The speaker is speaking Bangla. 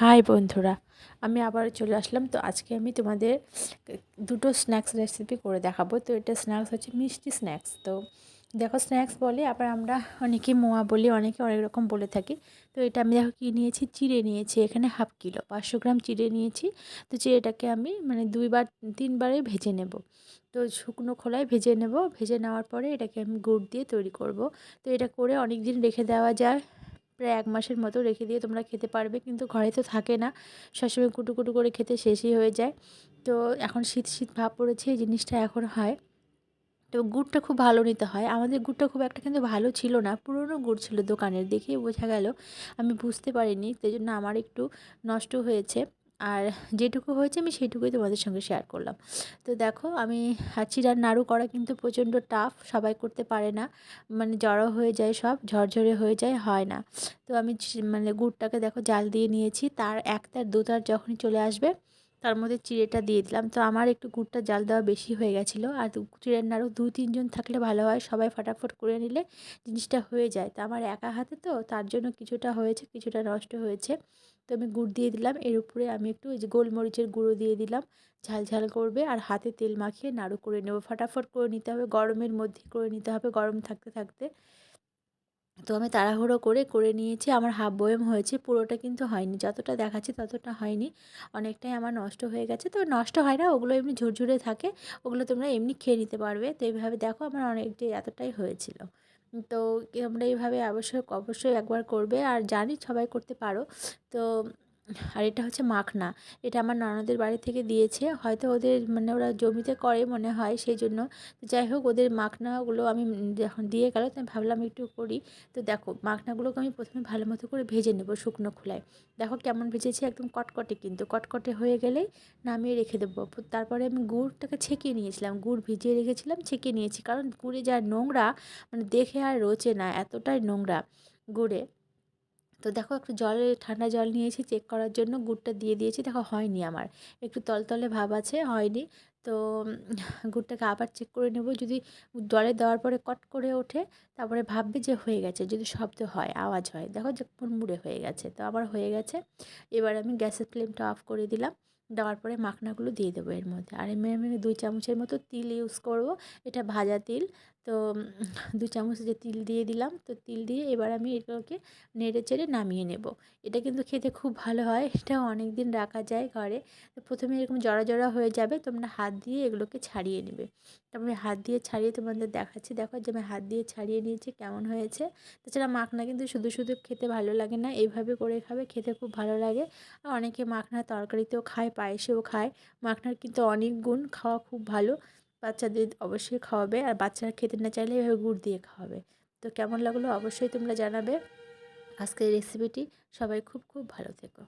হাই বন্ধুরা, আমি আবার চলে আসলাম। তো আজকে আমি তোমাদের দুটো স্ন্যাক্স রেসিপি করে দেখাবো। তো এটা স্ন্যাক্স হচ্ছে মিষ্টি স্ন্যাক্স তো দেখো স্ন্যাক্স বলে আবার আমরা অনেকে মোয়া বলি, অনেকে অনেক রকম বলে থাকি। তো এটা আমি দেখো কী নিয়েছি? চিড়ে নিয়েছি, এখানে হাফ কিলো পাঁচশো গ্রাম চিড়ে নিয়েছি। তো চিড়েটাকে আমি মানে দুইবার, তিনবারে ভেজে নেব। তো শুকনো খোলায় ভেজে নেব। ভেজে নেওয়ার পরে এটাকে আমি গুড় দিয়ে তৈরি করব। তো এটা করে অনেক দিন রেখে দেওয়া যায়। প্রায় এক মাসের মতো রেখে দিয়ে তোমরা খেতে পারবে। কিন্তু ঘরে তো থাকে না। সবসময় কুটু কুটু করে খেতে শেষই হয়ে যায়। তো এখন শীত শীত ভাব পড়েছে, এই জিনিসটা এখন হয়। তো গুড়টা খুব ভালো নিতে হয়। আমাদের গুড়টা খুব একটা কিন্তু ভালো ছিল না। পুরনো গুড় ছিল দোকানের। দেখেই বোঝা গেল। আমি বুঝতে পারিনি। সেই জন্য আমার একটু নষ্ট হয়েছে। আর যেটুকু হয়েছে আমি সেটুকুই তোমাদের সঙ্গে শেয়ার করলাম। তো দেখো, আমি চিরার নাড়ু করা কিন্তু প্রচণ্ড টাফ সবাই করতে পারে না। মানে জড়ো হয়ে যায় সব, ঝরঝরে হয়ে যায়, হয় না। তো আমি মানে গুড়টাকে দেখো জাল দিয়ে নিয়েছি, তার এক তার দু তার যখনই চলে আসবে তার মধ্যে চিড়েটা দিয়ে দিলাম। তো আমার একটু গুড়টা জাল দেওয়া বেশি হয়ে গেছিল। আর চিড়ের নাড়ু দু, তিনজন থাকলে ভালো হয়। সবাই ফটাফট করে নিলে জিনিসটা হয়ে যায়। তো আমার একা হাতে তো, তার জন্য কিছুটা হয়েছে, কিছুটা নষ্ট হয়েছে। তো আমি গুড় দিয়ে দিলাম। এর উপরে আমি একটু ওই যে গোলমরিচের গুঁড়ো দিয়ে দিলাম। ঝাল ঝাল করবে আর হাতে তেল মাখিয়ে নাড়ু করে নেব। ফটাফট করে নিতে হবে। গরমের মধ্যে করে নিতে হবে। গরম থাকতে থাকতে। তো আমি তাড়াহুড়ো করে করে নিয়েছি। আমার হাফ বয়েম হয়েছে, পুরোটা কিন্তু হয়নি। যতটা দেখাচ্ছি ততটা হয়নি। অনেকটাই আমার নষ্ট হয়ে গেছে। তো নষ্ট হয় না, ওগুলো এমনি ঝুরঝুরে থাকে। ওগুলো তোমরা এমনি খেয়ে নিতে পারবে। তো এইভাবে দেখো আমার অনেকটাই, এতটাই হয়েছিল। তো আমরা এইভাবে অবশ্যই অবশ্যই একবার করবে। আর জানি সবাই করতে পারো। তো আর এটা হচ্ছে মাখনা। এটা আমার ননদের বাড়ি থেকে দিয়েছে। হয়তো ওদের মানে ওরা জমিতে করে মনে হয় সেই জন্য যাই হোক, ওদের মাখনাগুলো আমি যখন দিয়ে গেল তো আমি ভাবলাম একটু করি। তো দেখো, মাখনাগুলোকে আমি প্রথমে ভালো মতো করে ভেজে নেব শুকনো খোলায়। দেখো কেমন ভেজেছি, একদম কটকটে কিন্তু। কটকটে হয়ে গেলেই নামিয়ে রেখে দেবো। তারপরে আমি গুড়টাকে ছেঁকে নিয়েছিলাম। গুড় ভিজিয়ে রেখেছিলাম ছেঁকে নিয়েছি। কারণ গুড়ে যা নোংরা মানে দেখে আর রোচে না এতটাই নোংরা গুড়ে। তো দেখো একটু জলে, ঠান্ডা জল নিয়েছি চেক করার জন্য গুড়টা দিয়ে দিয়েছি। দেখো হয়নি আমার, একটু তলতলে ভাব আছে, হয়নি। তো গুড়টাকে আবার চেক করে নেব। যদি জলে দেওয়ার পরে কট করে ওঠে, তারপরে ভাববে যে হয়ে গেছে, যদি শব্দ হয়, আওয়াজ হয়। দেখো যে মুড়ে হয়ে গেছে, তো আবার হয়ে গেছে। এবার আমি গ্যাসের ফ্লেমটা অফ করে দিলাম। দেওয়ার পরে মাখনাগুলো দিয়ে দেবো এর মধ্যে। আর এমনি আমি দুই চামচের মতো তিল ইউজ করব। এটা ভাজা তিল। তো দু চামচ যে তিল দিয়ে দিলাম, তো তিল দিয়ে এবার আমি এগুলোকে নেড়ে চেড়ে নামিয়ে নেব। এটা কিন্তু খেতে খুব ভালো হয়, এটা অনেক দিন রাখা যায় ঘরে। তো প্রথমে এরকম জড়া জড়া হয়ে যাবে, তোমরা হাত দিয়ে এগুলোকে ছাড়িয়ে নেবে। তারপরে হাত দিয়ে ছাড়িয়ে তোমাদের দেখাচ্ছি, দেখো যে আমি হাত দিয়ে ছাড়িয়ে নিয়েছি, কেমন হয়েছে। তাছাড়া মাখনা কিন্তু শুধু শুধু খেতে ভালো লাগে না, এইভাবে করে খাবে, খেতে খুব ভালো লাগে। আর অনেকে মাখনা তরকারিতেও খায়, পায়েসেও খায়। মাখনার কিন্তু অনেক গুণ, খাওয়া খুব ভালো। বাচ্চাদের অবশ্যই খাওয়াবে আর বাচ্চারা খেতে না চাইলে এভাবে গুড় দিয়ে খাওয়াবে। তো কেমন লাগল অবশ্যই তোমরা জানাবে। আজকের রেসিপিটি সবাই খুব খুব ভালো থেকো।